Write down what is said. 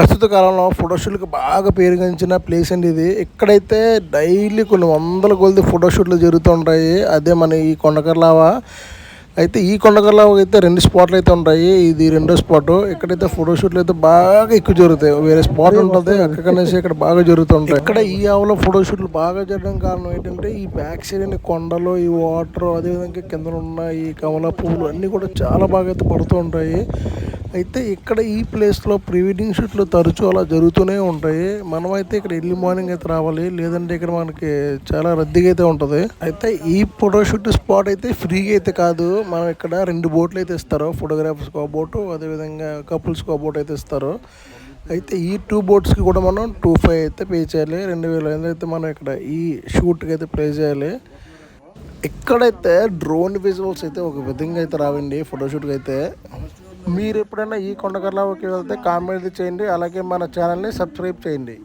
ప్రస్తుత కాలంలో ఫోటోషూట్కి బాగా పేరుగాంచిన ప్లేస్ అండి ఇది. ఇక్కడైతే డైలీ కొన్ని వందల కొలది ఫోటోషూట్లు జరుగుతుంటాయి అదే మన ఈ కొండకర్లావా. అయితే ఈ కొండకర్లావా అయితే రెండు స్పాట్లు అయితే ఉంటాయి. ఇది రెండో స్పాట్. ఇక్కడైతే ఫోటోషూట్లు అయితే బాగా ఎక్కువ జరుగుతాయి. వేరే స్పాట్ ఉంటుంది అక్కడనేసి ఇక్కడ బాగా జరుగుతుంటాయి ఇక్కడ ఈ ఆవులో ఫోటోషూట్లు బాగా జరగడం కారణం ఏంటంటే ఈ బ్యాక్ సైడ్ అనే కొండలు ఈ వాటర్ అదేవిధంగా కింద ఉన్న ఈ కమల పువ్వులు అన్నీ కూడా చాలా బాగా అయితే పడుతూ ఉంటాయి. అయితే ఇక్కడ ఈ ప్లేస్లో ప్రీ వెడ్డింగ్ షూట్లు తరచూ అలా జరుగుతూనే ఉంటాయి. మనమైతే ఇక్కడ ఎర్లీ మార్నింగ్ అయితే రావాలి. లేదంటే ఇక్కడ మనకి చాలా రద్దీగా అయితే ఉంటుంది. అయితే ఈ ఫోటోషూట్ స్పాట్ అయితే ఫ్రీగా అయితే కాదు. మనం ఇక్కడ రెండు బోట్లు అయితే ఇస్తారు. ఫోటోగ్రాఫర్స్కి ఒక బోటు అదేవిధంగా కపుల్స్కి ఒక బోట్ అయితే ఇస్తారు. అయితే ఈ టూ బోట్స్కి కూడా మనం టూ ఫైవ్ అయితే పే చేయాలి. రెండు వేలు అయితే మనం ఇక్కడ ఈ షూట్కి అయితే ప్లే చేయాలి. ఇక్కడైతే డ్రోన్ విజువల్స్ అయితే ఒక విధంగా అయితే రావండి. ఫోటోషూట్కి అయితే మీరు ఎప్పుడైనా ఈ కొండకర్లాకి వెళ్తే కామెంట్ చేయండి అలాగే మన ఛానల్ని సబ్స్క్రైబ్ చేయండి.